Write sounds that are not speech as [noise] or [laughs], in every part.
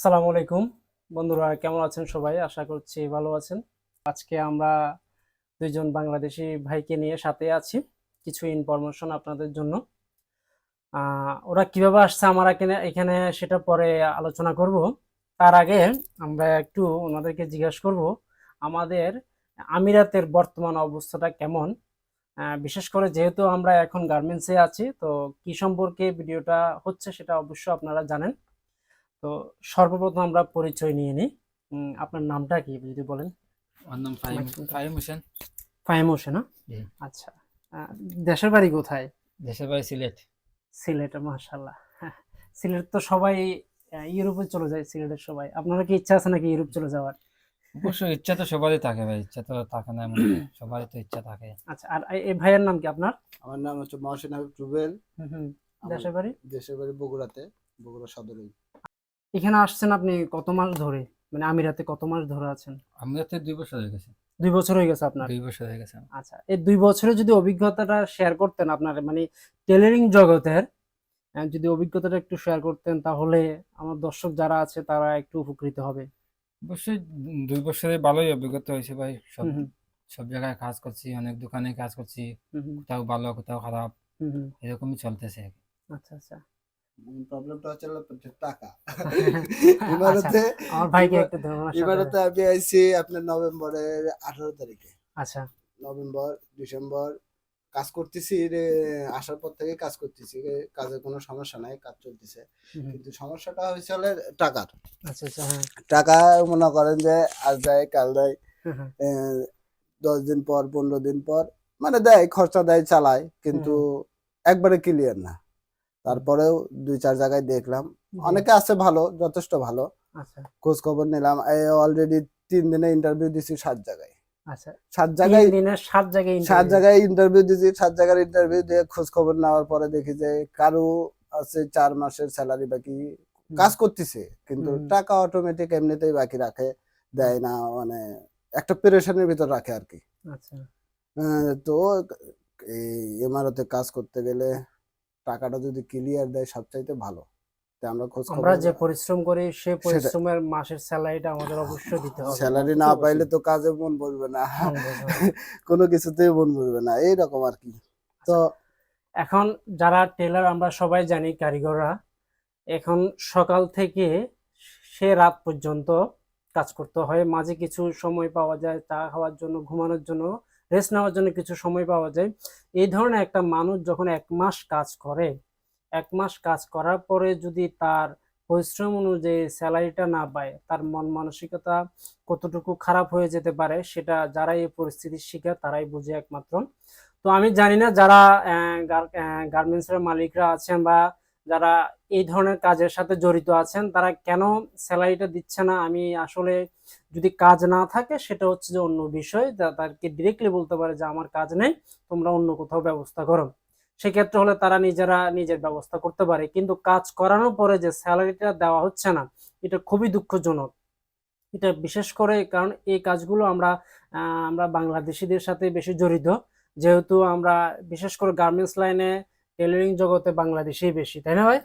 আসসালামু আলাইকুম। বন্ধুরা, কেমন আছেন সবাই? আশা করছি ভালো আছেন। আজকে আমরা দুইজন বাংলাদেশি ভাইকে নিয়ে সাথে আছি। কিছু ইনফরমেশন আপনাদের জন্য। ওরা কীভাবে আসছে আমার এখানে এখানে সেটা পরে আলোচনা করব। তার আগে আমরা একটু ওনাদেরকে জিজ্ঞাসা করব, আমাদের আমিরাতের বর্তমান অবস্থাটা কেমন? বিশেষ করে যেহেতু আমরা এখন গার্মেন্টসে আছি, তো কি সম্পর্কে ভিডিওটা হচ্ছে সেটা অবশ্য আপনারা জানেন। তো সর্বপ্রথম আমরা পরিচয় নিয়ে নিই। আপনার নামটা কি যদি বলেন? আমার নাম ফাহিম হোসেন। ফাহিম হোসেন? আচ্ছা। দেশের বাড়ি কোথায়? দেশের বাড়ি সিলেট। সিলেটে মাশাল্লাহ হ্যাঁ, সিলেট তো সবাই ইউরোপে চলে যায় সিলেটের সবাই। আপনারা কি ইচ্ছা আছে নাকি ইউরোপ চলে যাওয়ার? অবশ্যই ইচ্ছা তো সবারই থাকে ভাই ইচ্ছা তো থাকে না এমন। [coughs] সবারই তো ইচ্ছা থাকে। আচ্ছা আর এই- ভাইয়ের নাম কি আপনার? আমার নাম হচ্ছে মহসিন হাবিব হুম, দেশের বাড়ি? দেশের বাড়ি বগুড়াতে বগুড়া সদরে এখানে আসছেন আপনি কত মাস ধরে? মানে আমিরাতে কত মাস ধরে আছেন? আমি তো দুই বছর হয়ে গেছে। দুই বছর হয়ে গেছে আপনার? দুই বছর হয়ে গেছে। আচ্ছা এই দুই বছরে যদি অভিজ্ঞতাটা শেয়ার করতেন আপনার মানে টেলারিং জগতের যদি অভিজ্ঞতাটা একটু শেয়ার করতেন তাহলে আমার দর্শক যারা আছে তারা একটু উপকৃত হবে। অবশ্যই দুই বছরে ভালোই অভিজ্ঞতা হয়েছে ভাই। সব সব জায়গায় কাজ করছি অনেক দোকানে কাজ করছি। কোথাও ভালো কোথাও খারাপ এরকমই চলতেছে। আচ্ছা আচ্ছা। প্রবলেমটা হচ্ছে টাকা। [laughs] আচ্ছা, ইমারতে আমার ভাইকে একটু ধরুন ইমারতে আমি আইছি আপনার নভেম্বরের আঠারো তারিখে। আচ্ছা। নভেম্বর ডিসেম্বর কাজ করতেছি আসার পর থেকে কাজ করতেছি কাজের কোনো সমস্যা নাই কাজ চলতেছে। কিন্তু সমস্যাটা হয়েছে টাকার। আচ্ছা আচ্ছা হ্যাঁ। টাকা মনে করেন যে আজ দেয় কাল দেয় দশ দিন পর পনেরো দিন পর মানে দেয় খরচা দেয় চালায় কিন্তু একবারে ক্লিয়ার না। তারপরেও দুই চার জায়গায় দেখলাম। অনেকে আছে ভালো যথেষ্ট ভালো। আচ্ছা। খোঁজ খবর নিলাম অলরেডি তিন দিনে ইন্টারভিউ দিছি সাত জায়গায়। আচ্ছা। সাত জায়গায় সাত জায়গায় সাত জায়গায় ইন্টারভিউ দিছি সাত জায়গার ইন্টারভিউ দিয়ে খোঁজ খবর নেওয়ার পরে দেখি যে কারও আছে চার মাসের স্যালারি বাকি। কাজ করতেছে কিন্তু টাকা অটোমেটিক এমনিতেই বাকি রাখে দেয় না মানে একটা পেরেশানির ভিতর রাখে আর কি। আচ্ছা। তো এই ইমারতে কাজ করতে গেলে টাকাটা যদি ক্লিয়ার দেয় সবচাইতে ভালো। আমরা খোঁজ আমরা যে পরিশ্রম করি সেই পরিশ্রমের মাসের স্যালারিটা আমাদের অবশ্যই দিতে হবে। স্যালারি না পাইলে তো কাজে মন বসবে না। [laughs] কোনো কিছুতেই মন না। এইরকম আর কি। তো এখন যারা টেলার আমরা সবাই জানি কারিগররা এখন সকাল থেকে সে রাত পর্যন্ত কাজ করতে হয়। মাঝে কিছু সময় পাওয়া যায় চা খাওয়ার জন্য ঘুমানোর জন্য। রেস্ট নেওয়ার জন্য কিছু সময় পাওয়া যায়। এই ধরনের একটা মানুষ যখন এক মাস কাজ করে, এক মাস কাজ করার পরে যদি তার পরিশ্রম অনুযায়ী স্যালারিটা না পায়, তার মন মানসিকতা কতটুকু খারাপ হয়ে যেতে পারে, সেটা যারা এই পরিস্থিতির শিকার তারাই বুঝে একমাত্র। তো আমি জানি না যারা গার্মেন্টস এর মালিকরা আছেন বা যারা এই ধরনের কাজের সাথে জড়িত আছেন, তারা কেন স্যালারিটা দিচ্ছে না? আমি আসলে যদি কাজ না থাকে, সেটা হচ্ছে যে অন্য বিষয়। তাদেরকে ডিরেক্টলি বলতে পারে যে, আমার কাজ নেই, তোমরা অন্য কোথাও ব্যবস্থা করো। সেক্ষেত্রে হলে তারা নিজেরা নিজের ব্যবস্থা করতে পারে। কিন্তু কাজ করানোর পরে যে স্যালারিটা দেওয়া হচ্ছে না, এটা খুবই দুঃখজনক। এটা বিশেষ করে কারণ এই কাজগুলো আমরা আমরা বাংলাদেশিদের সাথে বেশি জড়িত। যেহেতু আমরা বিশেষ করে গার্মেন্টস লাইনে টেলারিং জগতে বাংলাদেশি বেশি তাই না ভাই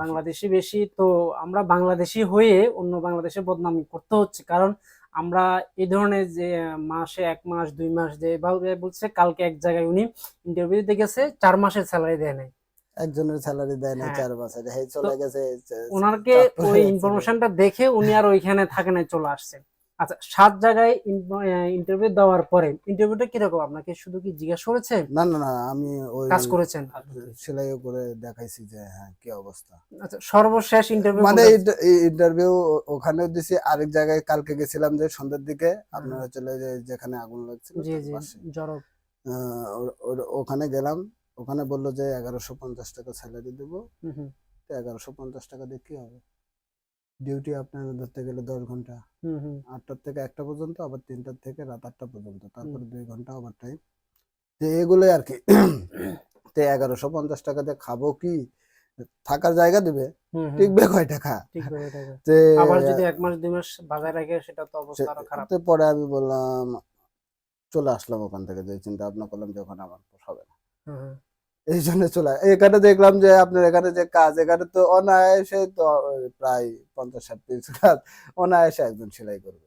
বাংলাদেশি হ্যাঁ, বেশি। তো আমরা বাংলাদেশি হয়ে অন্য বাংলাদেশে বদনামি করতে হচ্ছে কারণ আমরা এই ধরনের যে মাসে এক মাস দুই মাস যে এভাবে বলছে কালকে এক জায়গায় উনি ইন্টারভিউ দিতে গেছে চার মাসের স্যালারি দেয় নাই একজনের স্যালারি দেয় না হ্যাঁ। চার মাসের হে চলে গেছে ওনারকে ওই। ইনফরমেশনটা দেখে উনি আর ওইখানে থাকে না চলে আসছে আচ্ছা সাত জায়গায় ইন্টারভিউ দেওয়ার পরে ইন্টারভিউটা কীরকম? আপনাকে শুধু কি জিজ্ঞাসা করেছে না না না আমি ওই কাজ করেছেন? সেলাইও করে দেখাইছি যে হ্যাঁ কি অবস্থা। আচ্ছা সর্বশেষ ইন্টারভিউ মানে ইন্টারভিউ ওখানেও দিছি আরেক জায়গায় কালকে গেছিলাম যে সন্ধ্যার দিকে আপনার হচ্ছে যে যেখানে আগুন লাগছিল জি জি। জরব ওখানে গেলাম ওখানে বলল যে এগারোশো পঞ্চাশ টাকা স্যালারি দেবো। এগারোশো পঞ্চাশ টাকা দিয়ে কি হবে? ডিউটি আপনার ধরতে গেলে দশ ঘণ্টা। আটটার থেকে একটা পর্যন্ত আবার তিনটার থেকে রাত আটটা পর্যন্ত। তারপরে দুই ঘণ্টা ওভার টাইম তো এগুলোই আর কি। তো এগারোশো পঞ্চাশ টাকা দিয়ে খাব কি? থাকার জায়গা দিবে? টিকবে কয় টাকা? আবার যদি এক মাস দুই মাস বাজায় রাখে সেটা তো অবস্থা আরও খারাপ। পরে আমি বললাম চলে আসলাম ওখান থেকে। যে চিন্তা ভাবনা করলাম যে ওখানে আমার হবে না। এই জন্য চলে এখানে দেখলাম যে আপনার এখানে যে কাজ, এখানে তো অনায়াসে তো প্রায় পঞ্চাশ ষাট পিস কাজ, অনায়াসে একজন সেলাই করবে।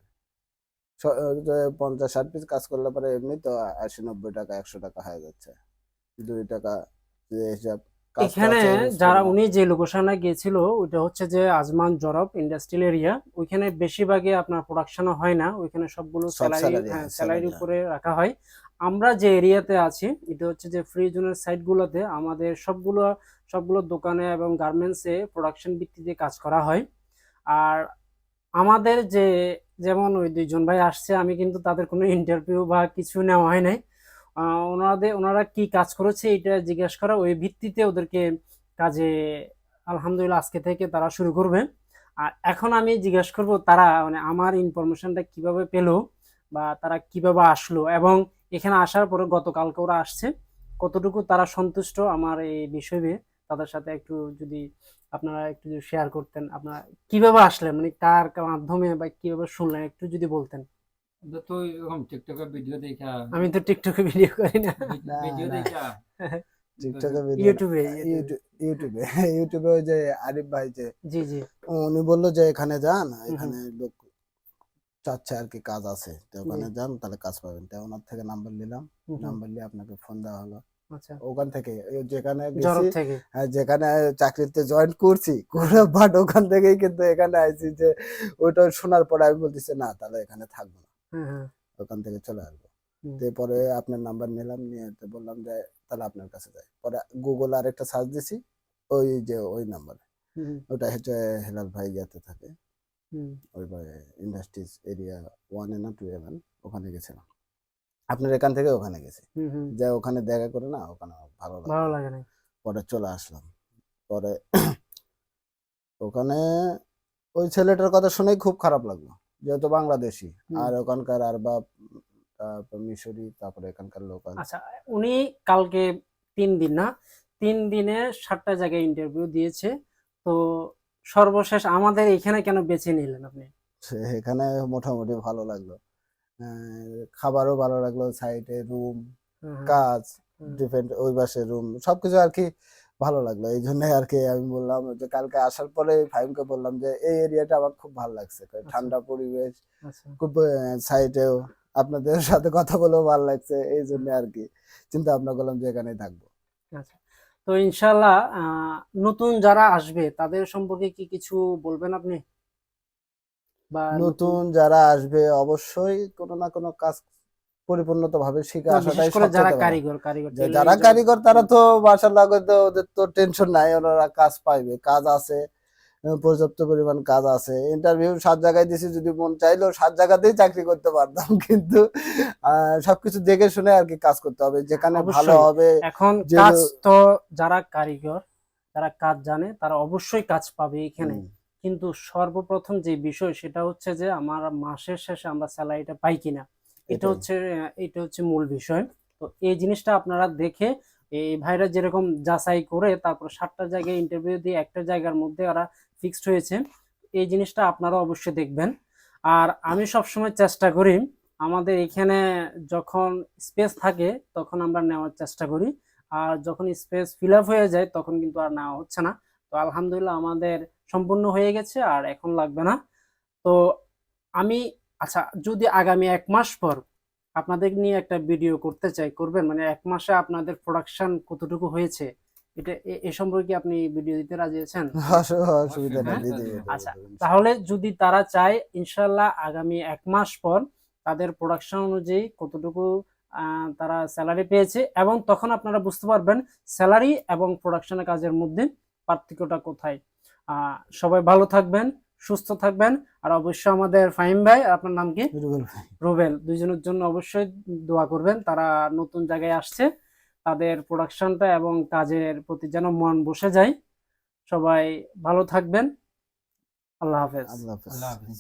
পঞ্চাশ ষাট পিস কাজ করলে পরে এমনি তো আশি নব্বই টাকা, একশো টাকা হয়ে যাচ্ছে। দুই টাকা হিসাব এখানে যারা উনি যে লোকেশনে গিয়েছিল ওইটা হচ্ছে যে আজমান জরব ইন্ডাস্ট্রিয়াল এরিয়া। ওইখানে বেশিরভাগই আপনার প্রোডাকশন হয় না ওইখানে সবগুলো সব স্যালারি স্যালারির উপরে রাখা হয়। আমরা যে এরিয়াতে আছি এটা হচ্ছে যে ফ্রি জোনের সাইটগুলোতে আমাদের সবগুলো সবগুলো দোকানে এবং গার্মেন্টসে প্রোডাকশন ভিত্তিতে কাজ করা হয়। আর আমাদের যে যেমন ওই দুইজন ভাই আসছে আমি কিন্তু তাদের কোনো ইন্টারভিউ বা কিছু নেওয়া হয় নাই। ওনাদের, ওনারা কি কাজ করেছে এটা জিজ্ঞাসা করা, ওই ভিত্তিতে ওদেরকে কাজে আলহামদুলিল্লাহ আজকে থেকে তারা শুরু করবে। আর এখন আমি জিজ্ঞেস করব তারা মানে আমার ইনফরমেশনটা কীভাবে পেল বা তারা কীভাবে আসলো এবং এখানে আসার পরে গতকালকে ওরা আসছে। কতটুকু তারা সন্তুষ্ট আমার এই বিষয়ে তাদের সাথে একটু যদি আপনারা একটু শেয়ার করতেন, আপনারা কীভাবে আসলেন মানে কার মাধ্যমে বা কীভাবে শুনলেন, একটু যদি বলতেন। তো এরকম টিকটকে ভিডিও দেখা আমি তো টিকটকে ভিডিও করি না। ভিডিও দেখা টিকটকে video ইউটিউবে ইউটিউবে ইউটিউবে ওই যে আরিফ ভাই যে জি জি। উনি বলল যে এখানে যান এখানে লোক চাচ্ছে আর কি কাজ আছে। তো ওখানে যান তাহলে কাজ পাবেন। তো ওনার থেকে নাম্বার নিলাম। নিয়ে আপনাকে ফোন দেওয়া হলো। আচ্ছা। ওখান থেকে যেখানে হ্যাঁ, যেখানে চাকরিতে জয়েন করছি করে বাট ওখান থেকেই কিন্তু এখানে আইছি যে ওইটা শোনার পরে আমি বলতেছি না তাহলে এখানে থাকব না। ওখান থেকে চলে আসব। হুম। তো পরে আপনার নাম্বার নিলাম নিয়ে বললাম যে তাহলে আপনার কাছে যাই। পরে গুগল আর একটা সার্চ দিছি ওই যে ওই নাম্বার ওটা হচ্ছে হেলাল ভাই ইয়াতে থাকে। ওই ইন্ডাস্ট্রিজ এরিয়া ওয়ানে না টু এলেভেন ওখানে গেছিলাম। আপনার এখান থেকে ওখানে গেছি। হুম। ওখানে দেখা করে না ওখানে ভালো লাগে। ভালো লাগে না পরে চলে আসলাম। পরে ওখানে ওই ছেলেটার কথা শুনেই খুব খারাপ লাগল। যেহেতু বাংলাদেশি আর ওখানকার আরবাব তারপর মিশরি তারপরে এখানকার লোক আচ্ছা উনি কালকে তিন দিন না তিন দিনে সাতটা জায়গায় ইন্টারভিউ দিয়েছে। তো সর্বশেষ আমাদের এখানে কেন বেছে নিলেন আপনি? এখানে মোটামুটি ভালো লাগল। খাবারও ভালো লাগল সাইডে রুম কাজ হুম। ওই পাশে রুম সবকিছু আর কি ভালো লাগল। এই জন্য আর কি আমি বললাম যে কালকে আসার পরে ফাহিমকে বললাম যে এই এরিয়াটা আমার খুব ভালো লাগছে। ঠান্ডা পরিবেশ আচ্ছা। খুব সাইডেও আপনাদের সাথে কথা বলেও ভালো লাগছে। এই জন্য আর কি চিন্তা ভাবনা করলাম যে এখানেই থাকব। আচ্ছা। তো ইনশাল্লাহ নতুন যারা আসবে তাদের সম্পর্কে কি কিছু বলবেন আপনি? নতুন যারা আসবে অবশ্যই কোনো না কোনো কাজ পরিপূর্ণতা ভাবে শিখে আসাটাই যারা কারিগর কারিগর যারা যারা- কারিগর তারা তো মাশাআল্লাহ ওদের তো টেনশন নাই ওনারা কাজ পাইবে কাজ আছে পর্যাপ্ত পরিমাণ কাজ আছে। ইন্টারভিউ সাত জায়গায় দিছি যদি মন চাইলেও সাত জায়গাতেই চাকরি করতে পারতাম [laughs] কিন্তু সবকিছু দেখে শুনে আর কি কাজ করতে হবে যেখানে ভালো হবে এখন কাজ তো যারা কারিগর যারা কাজ জানে তারা অবশ্যই কাজ পাবে এখানে। কিন্তু সর্বপ্রথম যে বিষয় সেটা হচ্ছে যে আমার মাসের শেষে আমরা স্যালারিটা পাই কিনা। এটা হচ্ছে এটা হচ্ছে মূল বিষয়। তো এই জিনিসটা আপনারা দেখে এই ভাইরা যেরকম যাচাই করে তারপর সাতটা জায়গায় ইন্টারভিউ দিয়ে একটা জায়গার মধ্যে ওরা ফিক্সড হয়েছে এই জিনিসটা আপনারা অবশ্যই দেখবেন। আর আমি সবসময় চেষ্টা করি আমাদের এখানে যখন স্পেস থাকে তখন আমরা নেওয়ার চেষ্টা করি। আর যখন স্পেস ফিল আপ হয়ে যায় তখন কিন্তু আর নেওয়া হচ্ছে না। তো আলহামদুলিল্লাহ আমাদের সম্পূর্ণ হয়ে গেছে আর এখন লাগবে না। তো আমি আচ্ছা যদি আগামী এক মাস পর আপনাদের নিয়ে একটা ভিডিও করতে চাই করবেন? মানে এক মাসে আপনাদের প্রোডাকশন কতটুকু হয়েছে? এটা এ- এ সম্পর্কে আপনি ভিডিও দিতে রাজি আছেন? [laughs] হ্যাঁ? আচ্ছা, তাহলে যদি তারা চায় ইনশাল্লাহ আগামী এক মাস পর তাদের প্রোডাকশন অনুযায়ী কতটুকু আহ, তারা স্যালারি পেয়েছে এবং তখন আপনারা বুঝতে পারবেন স্যালারি এবং প্রোডাকশনের কাজের মধ্যে পার্থক্যটা কোথায়। আহ, সবাই ভালো থাকবেন। সুস্থ থাকবেন। আর অবশ্যই আমাদের ফাহিম ভাই আপনার নাম কি? রুবেল ভাই। রুবেল। দুইজনের জন্য অবশ্যই দোয়া করবেন। তারা নতুন জায়গায় আসছে। তাদের প্রোডাকশনটা এবং কাজের প্রতি যেন মন বসে যায়। সবাই ভালো থাকবেন। আল্লাহ হাফেজ। আল্লাহ হাফেজ। আল্লাহ হাফিজ।